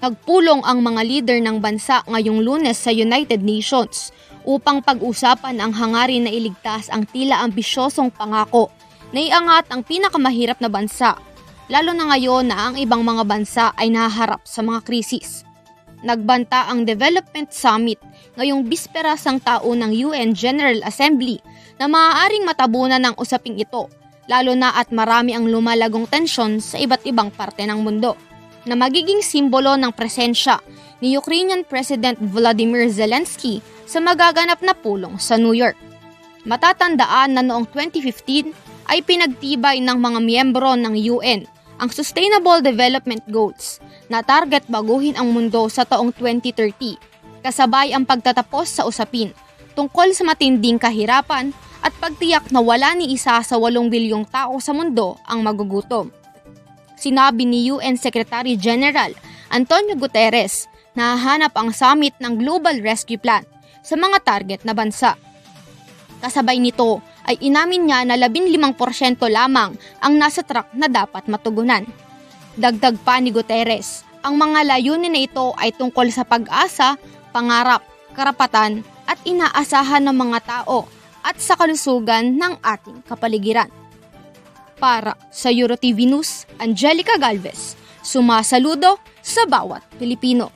Nagpulong ang mga leader ng bansa ngayong lunes sa United Nations upang pag-usapan ang hangarin na iligtas ang tila ambisyosong pangako na iangat ang pinakamahirap na bansa, lalo na ngayon na ang ibang mga bansa ay nahaharap sa mga krisis. Nagbanta ang Development Summit ngayong bisperas ng taon ng UN General Assembly na maaaring matabunan ng usaping ito, lalo na at marami ang lumalagong tensyon sa iba't ibang parte ng mundo na magiging simbolo ng presensya ni Ukrainian President Volodymyr Zelensky sa magaganap na pulong sa New York. Matatandaan na noong 2015 ay pinagtibay ng mga miyembro ng UN ang Sustainable Development Goals na target baguhin ang mundo sa taong 2030 kasabay ang pagtatapos sa usapin tungkol sa matinding kahirapan at pagtiyak na wala ni isa sa 8 bilyong tao sa mundo ang magugutom. Sinabi ni UN Secretary General Antonio Guterres na hahanap ang summit ng Global Rescue Plan sa mga target na bansa. Kasabay nito ay inamin niya na 15% lamang ang nasa track na dapat matugunan. Dagdag pa ni Guterres, ang mga layunin na ito ay tungkol sa pag-asa, pangarap, karapatan at inaasahan ng mga tao at sa kalusugan ng ating kapaligiran. Para sa EuroTV News, Angelica Galvez, sumasaludo sa bawat Pilipino.